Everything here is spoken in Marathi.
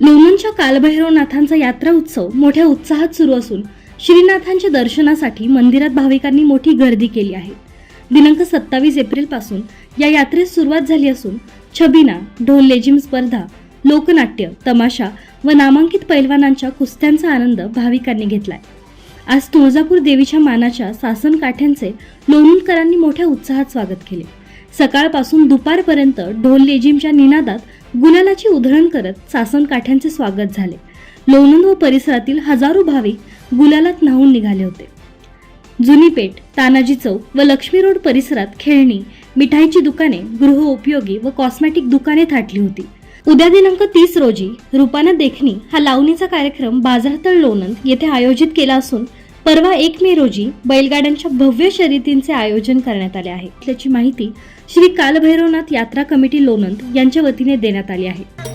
लोणंदच्या कालभैरवनाथांचा यात्रा उत्सव मोठ्या उत्साहात सुरू असून श्रीनाथांच्या दर्शनासाठी मंदिरात भाविकांनी मोठी गर्दी केली आहे. दिनांक सत्तावीस एप्रिलपासून या यात्रेस सुरुवात झाली असून छबिना ढोल लेजिम स्पर्धा लोकनाट्य तमाशा व नामांकित पैलवानांच्या कुस्त्यांचा आनंद भाविकांनी घेतलाय. आज तुळजापूर देवीच्या मानाच्या सासन काठ्यांचे लोणंदकरांनी मोठ्या उत्साहात स्वागत केले. सकाळपासून दुपारपर्यंत ढोल लेझिमच्या निनादात गुलालाची उधळण करत सासन काठ्यांचे स्वागत झाले. लोणंद व परिसरातील हजारो भाविक गुलालात न्हावून निघाले होते. जुनी पेठ तानाजी चौक व लक्ष्मी रोड परिसरात खेळणी मिठाईची दुकाने गृहउपयोगी व कॉस्मॅटिक दुकाने थाटली होती. उद्या दिनांक तीस रोजी रुपाना देखणी हा लावणीचा कार्यक्रम बाजारतळ लोणंद येथे आयोजित केला असून परवा एक मे रोजी बैलगाड्यांच्या भव्य शर्यतींचे आयोजन करण्यात आले आहे. त्याची माहिती श्री कालभैरवनाथ यात्रा कमिटी लोणंद यांच्या वतीने देण्यात आली आहे.